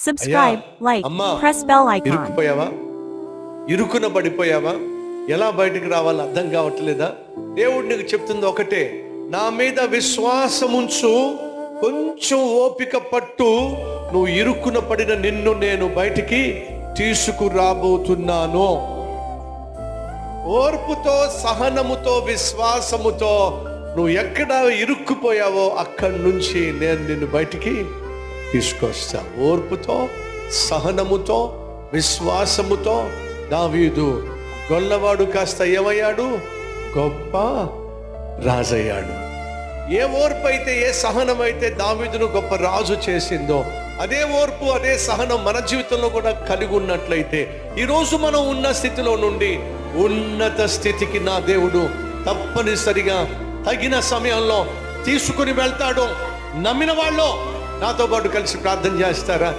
Subscribe, like, అమ్మా, press bell icon. ఇరుక్కుపోయావా? ఇరుకున పడిపోయావా ఎలా బయటకు రావాలో అర్థం కావట్లేదా? దేవుడు నీకు చెప్తుంది ఒకటే నా మీద విశ్వాసముంచు కొంచెం ఓపిక పట్టు నువ్వు ఇరుక్కున పడిన నిన్ను నేను బయటికి తీసుకురాబోతున్నాను. ఓర్పుతో సహనముతో విశ్వాసముతో నువ్వు ఎక్కడ ఇరుక్కుపోయావో అక్కడి నుంచి నేను నిన్ను బయటికి తీసుకొస్తా ఓర్పుతో సహనముతో విశ్వాసముతో దావీదు గొల్లవాడు కాస్త ఏమయ్యాడు? గొప్ప రాజయ్యాడు. ఏ ఓర్పు అయితే ఏ సహనం అయితే దావీదును గొప్ప రాజు చేసిందో అదే ఓర్పు అదే సహనం మన జీవితంలో కూడా కలిగి ఉన్నట్లయితే ఈరోజు మనం ఉన్న స్థితిలో నుండి ఉన్నత స్థితికి నా దేవుడు తప్పనిసరిగా తగిన సమయంలో తీసుకుని వెళ్తాడు. నమ్మిన వాళ్ళు నాతో పాటు కలిసి ప్రార్థన చేస్తారా?